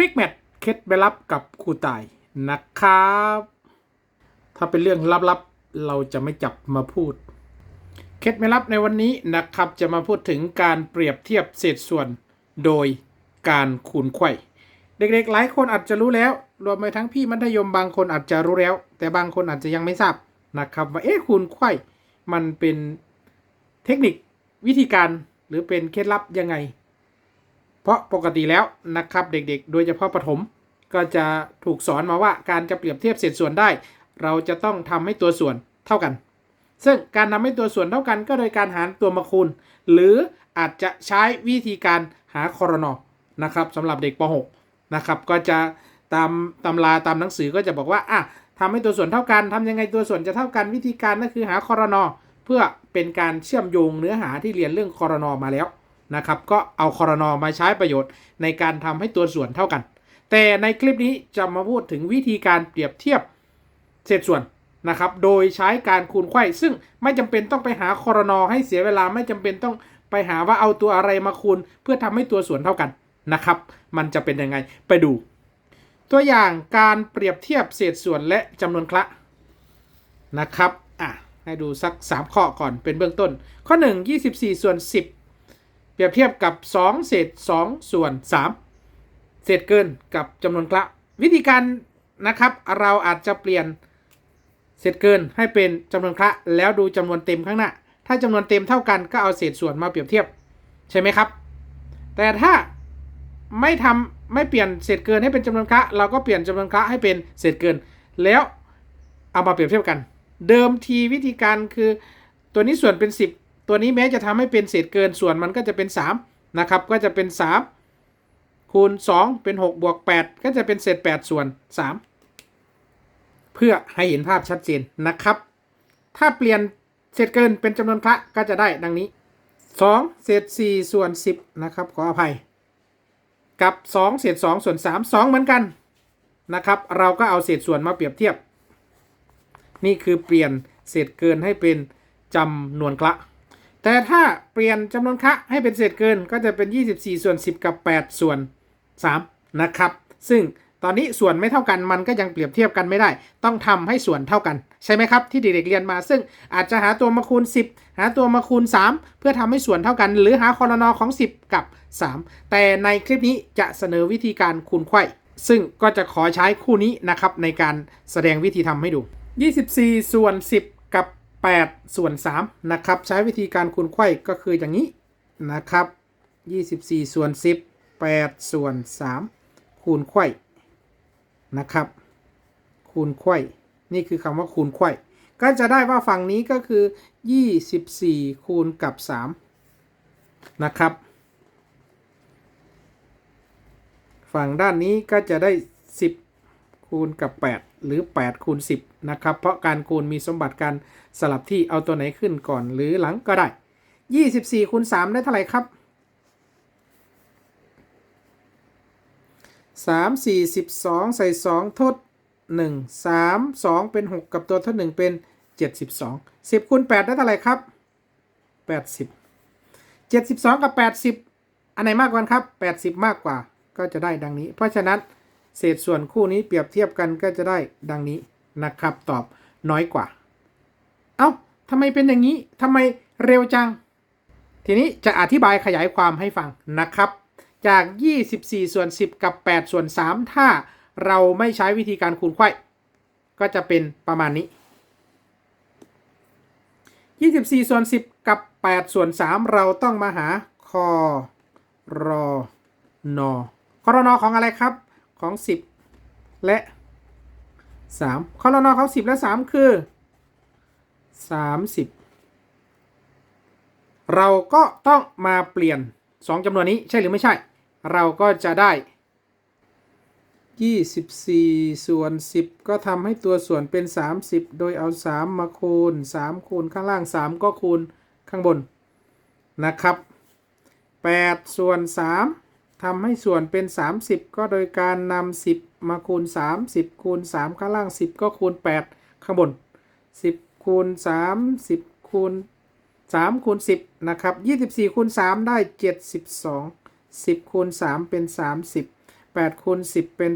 ริกแมทเคล็ดไปลับกับครูตายนะครับ ถ้าเป็นเรื่องลับๆเราจะไม่จับมาพูด เคล็ดไม่ลับในวันนี้นะครับจะมาพูดถึงการเปรียบเทียบเศษส่วนโดยการคูณไขว้เด็กๆ หลายคนอาจจะรู้แล้ว รวมไปทั้งพี่มัธยมบางคนอาจจะรู้แล้ว แต่บางคนอาจจะยังไม่ทราบนะครับว่าเอ๊ะคูณไขว้มันเป็นเทคนิควิธีการหรือเป็นเคล็ดลับยังไง เพราะปกติแล้วนะครับเด็กๆ โดยเฉพาะประถมก็จะถูกสอนมาว่าการจะเปรียบเทียบเศษส่วนได้ เราจะต้องทำให้ตัวส่วนเท่ากัน ซึ่งการทำให้ตัวส่วนเท่ากัน ก็โดยการหารตัวมาคูณ หรืออาจจะใช้วิธีการหาคอรนอนะครับสำหรับเด็กป .6 นะครับก็จะตามตำราตามหนังสือก็จะบอกว่าอะทำให้ตัวส่วนเท่ากันทำยังไงตัวส่วนจะเท่ากันวิธีการก็คือหาคอรนอเพื่อเป็นการเชื่อมโยงเนื้อหาที่เรียนเรื่องคอรนอมาแล้ว นะครับก็เอาคอรนอมาใช้ประโยชน์ในการทำให้ตัวส่วนเท่ากัน แต่ในคลิปนี้จะมาพูดถึงวิธีการเปรียบเทียบเศษส่วนนะครับโดยใช้การคูณไขว้ซึ่งไม่จำเป็นต้องไปหาคอรนอให้เสียเวลาไม่จำเป็นต้องไปหาว่าเอาตัวอะไรมาคูณ เพื่อทำให้ตัวส่วนเท่ากันนะครับ มันจะเป็นยังไงไปดู ตัวอย่างการเปรียบเทียบเศษส่วนและจำนวนคละนะครับอะให้ดูสัก 3 ข้อก่อนเป็นเบื้องต้น ข้อ 1 24 ส่วน 10 ปรียบเทียบกับ 2 เศษ 2 ส่วน 3 เศษเกินกับจำนวนคละวิธีการนะครับ เราอาจจะเปลี่ยนเศษเกินให้เป็นจำนวนคละแล้วดูจำนวนเต็มข้างหน้า ถ้าจำนวนเต็มเท่ากันก็เอาเศษส่วนมาเปรียบเทียบใช่ไหมครับ แต่ถ้าไม่ทำไม่เปลี่ยนเศษเกินให้เป็นจำนวนคละเราก็เปลี่ยนจำนวนคละให้เป็นเศษเกิน แล้วเอามาเปรียบเทียบกัน เดิมทีวิธีการคือตัวนี้ส่วนเป็น 10 ตัวนี้แม้จะทำให้เป็นเศษเกินส่วนมันก็จะเป็น 3 นะครับ ก็จะเป็น 3 คูณ 2 เป็น 6 บวก 8 ก็จะเป็นเศษ 8 ส่วน 3 เพื่อให้เห็นภาพชัดเจนนะครับ ถ้าเปลี่ยนเศษเกินเป็นจำนวนคละก็จะได้ดังนี้ 2 เศษ 4 ส่วน 10 นะครับ ขออภัย กับ 2 เศษ 2 ส่วน 3 2 เหมือนกันนะครับ เราก็เอาเศษส่วนมาเปรียบเทียบ นี่คือเปลี่ยนเศษเกินให้เป็นจำนวนคละ แต่ถ้าเปลี่ยนจำนวนคะให้เป็นเศษเกินก็จะเป็น 24 ส่วน 10 กับ 8 ส่วน 3 นะครับ ซึ่งตอนนี้ส่วนไม่เท่ากันมันก็ยังเปรียบเทียบกันไม่ได้ ต้องทำให้ส่วนเท่ากัน ใช่ไหมครับ ที่เด็กๆเรียนมา ซึ่งอาจจะหาตัวมาคูณ 10 หาตัวมาคูณ 3 เพื่อทำให้ส่วนเท่ากัน หรือหาคอรนอของ 10 กับ 3 แต่ในคลิปนี้จะเสนอวิธีการคูณไขว้ซึ่งก็จะขอใช้คู่นี้นะครับในการแสดงวิธีทำให้ดู 24 ส่วน 10 กับ 8 ส่วน 3 นะครับ ใช้วิธีการคูณไขว้ก็คืออย่างนี้นะครับ 24 ส่วน 10 8 ส่วน 3 คูณไขว้นะครับ คูณไขว้นี่คือคำว่าคูณไขว้ก็จะได้ว่าฝั่งนี้ก็คือ 24 คูณกับ 3 นะครับ ฝั่งด้านนี้ก็จะได้ 10 คูณกับ 8 หรือ 8 คูณ 10 นะครับ เพราะการคูณมีสมบัติการสลับที่เอาตัวไหนขึ้นก่อนหรือหลังก็ได้ 24 คูณ 3 ได้เท่าไหร่ครับ 3 4 12 ใส่ 2 ทด 1 3 2 เป็น 6 กับตัวทด 1 เป็น 72 10คูณ 8 ได้เท่าไหร่ครับ 80 72 กับ 80 อันไหนมากกว่านครับ 80 มากกว่าก็จะได้ดังนี้ เพราะฉะนั้น เศษส่วนคู่นี้เปรียบเทียบกันก็จะได้ดังนี้นะครับ ตอบน้อยกว่า เอ้าทำไมเป็นอย่างนี้ทำไมเร็วจัง ทีนี้จะอธิบายขยายความให้ฟังนะครับ จาก 24 ส่วน 10 กับ 8 ส่วน 3 ถ้าเราไม่ใช้วิธีการคูณไขว้ก็จะเป็นประมาณนี้ 24 ส่วน 10 กับ 8 ส่วน 3 เราต้องมาหาคอรอนอคอรนอของอะไรครับ ของ 10 และ 3 คอรนอของ 10 และ 3 คือ 30 เราก็ต้องมาเปลี่ยน 2จำนวนนี้ใช่หรือไม่ใช่ เราก็จะได้ 24 ส่วน 10 ก็ทำให้ตัวส่วนเป็น 30 โดยเอา 3 มาคูณ 3 คูณข้างล่าง 3 ก็คูณข้างบนนะครับ8ส่วน 3 ทำให้ส่วนเป็น 30 ก็โดยการนำ10 มาคูณ 30 คูณ 3 ข้างล่าง 10 ก็คูณ 8 ข้างบน 10 คูณ 3 10 คูณ 3 คูณ 10 นะครับ 24 คูณ 3 ได้ 72 10 คูณ 3 เป็น 30 8 คูณ 10 เป็น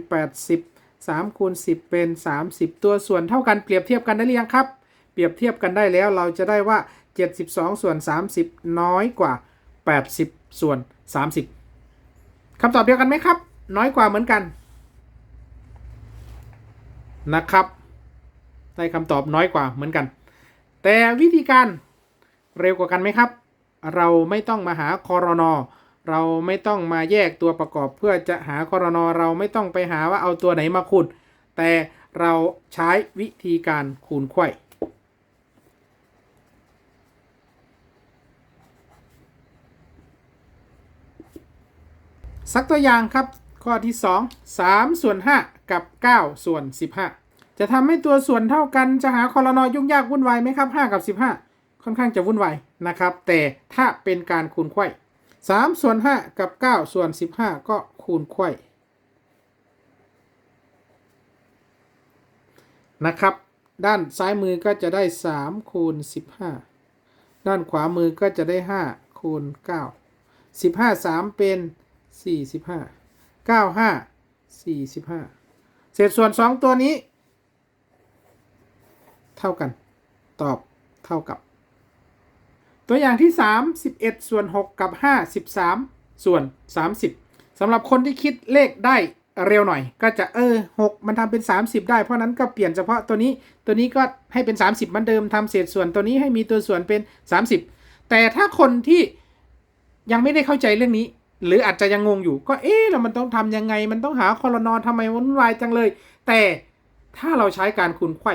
80 3 คูณ 10 เป็น 30 ตัวส่วนเท่ากันเปรียบเทียบกันได้หรือยังครับ เปรียบเทียบกันได้แล้วเราจะได้ว่า 72 ส่วน 30 น้อยกว่า 80 ส่วน 30 คำตอบเดียวกันไหมครับ น้อยกว่าเหมือนกัน นะครับได้คำตอบน้อยกว่าเหมือนกัน แต่วิธีการเร็วกว่ากันไหมครับ เราไม่ต้องมาหาคอรนอเราไม่ต้องมาแยกตัวประกอบเพื่อจะหาคอรนอเราไม่ต้องไปหาว่าเอาตัวไหนมาคูณแต่เราใช้วิธีการคูณไขว้ สักตัวอย่างครับ ข้อที่ 2 3 ส่วน 5 กับ 9 ส่วน 15 จะทำให้ตัวส่วนเท่ากันจะหาคอรนอยุ่งยากวุ่นวายไหมครับ 5 กับ 15 ค่อนข้างจะวุ่นวายนะครับ แต่ถ้าเป็นการคูณไขว้3ส่วน 5 กับ 9 ส่วน 15 ก็คูณไขว้นะครับ ด้านซ้ายมือก็จะได้ 3 คูณ 15 ด้านขวามือก็จะได้ 5 คูณ 9 15 3 เป็น 45 95 45เศษส่วน2ตัวนี้ เท่ากัน ตอบเท่ากับ ตัวอย่างที่3 11ส่วน6กับ5 13ส่วน30สำหรับคนที่คิดเลขได้เร็วหน่อย ก็จะเออ6มันทำเป็น 30 ได้เพราะนั้นก็เปลี่ยนเฉพาะตัวนี้ตัวนี้ก็ให้เป็น 30เหมือนเดิมทำเศษส่วนตัวนี้ให้มีตัวส่วนเป็น 30 แต่ถ้าคนที่ยังไม่ได้เข้าใจเรื่องนี้ หรืออาจจะยังงงอยู่ก็เอ๊ะแล้วมันต้องทำยังไง มันต้องหาคอรนอทำไมวุ่นวายจังเลย แต่ถ้าเราใช้การคูณไขว้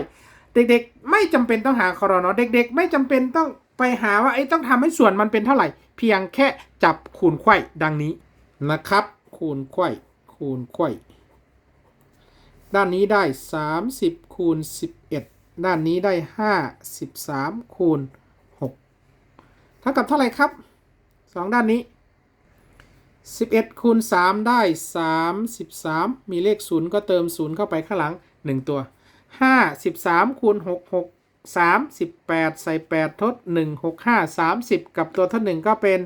เด็กๆ ไม่จำเป็นต้องหาคอรนอเด็ก ๆ ไม่จำเป็นต้องไปหาว่าไอ้ต้องทำให้ส่วนมันเป็นเท่าไหร่ เพียงแค่จับคูณไขว้ดังนี้นะครับ คูณไขว้คูณไขว้ด้านนี้ได้ 30คูณ11 ด้านนี้ได้ 53คูณ6เท่ากับเท่าไหร่ครับ 2 ด้านนี้ 11คูณ3ได้ 33 มีเลข 0 ก็เติม 0 เข้าไปข้างหลัง 1 ตัว 5 13คูณ6 6 38 ใส่ 8 ทด 1 6 5 30 กับตัวทด 1 ก็เป็น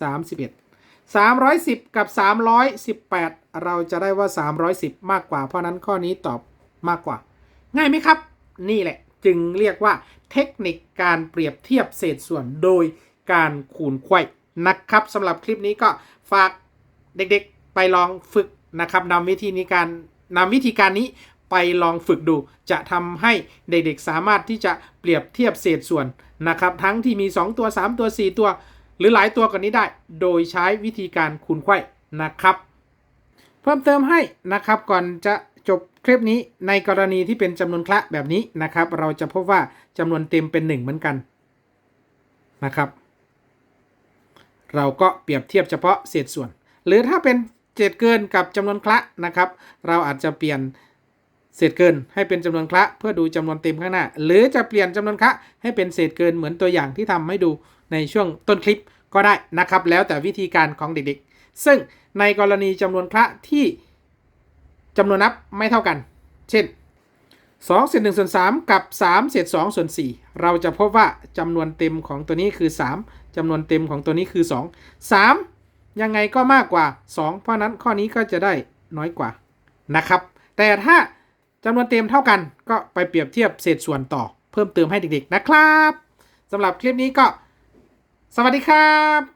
31 310 กับ 318 เราจะได้ว่า 310 มากกว่า เพราะนั้นข้อนี้ตอบมากกว่า ง่ายไหมครับ นี่แหละ จึงเรียกว่าเทคนิคการเปรียบเทียบเศษส่วนโดยการคูณไขว้ นะครับสำหรับคลิปนี้ก็ฝากเด็กๆไปลองฝึกนะครับนำวิธีนี้การนำวิธีการนี้ไปลองฝึกดู จะทำให้เด็กๆสามารถที่จะเปรียบเทียบเศษส่วนนะครับ ทั้งที่มี 2 ตัว 3 ตัว 4 ตัว หรือหลายตัวกว่านี้ได้ โดยใช้วิธีการคูณไขว้นะครับ เพิ่มเติมให้นะครับก่อนจะจบคลิปนี้ในกรณีที่เป็นจำนวนคละแบบนี้นะครับ เราจะพบว่าจำนวนเต็มเป็น 1 เหมือนกันนะครับ เราก็เปรียบเทียบเฉพาะเศษส่วน หรือถ้าเป็นเศษเกินกับจำนวนคละนะครับ เราอาจจะเปลี่ยนเศษเกินให้เป็นจำนวนคละเพื่อดูจำนวนเต็มข้างหน้า หรือจะเปลี่ยนจำนวนคละให้เป็นเศษเกินเหมือนตัวอย่างที่ทำให้ดูในช่วงต้นคลิปก็ได้นะครับ แล้วแต่วิธีการของเด็กๆ ซึ่งในกรณีจำนวนคละที่จำนวนนับไม่เท่ากัน เช่น2เศษ1ส่วน3กับ3เศษ2ส่วน4เราจะพบว่าจำนวนเต็มของตัวนี้คือ 3 จำนวนเต็มของตัวนี้คือ 2 3 ยังไงก็มากกว่า 2 เพราะนั้นข้อนี้ก็จะได้น้อยกว่านะครับ แต่ถ้าจำนวนเต็มเท่ากันก็ไปเปรียบเทียบเศษส่วนต่อ เพิ่มเติมให้เด็กๆนะครับสำหรับคลิปนี้ก็ สวัสดีครับ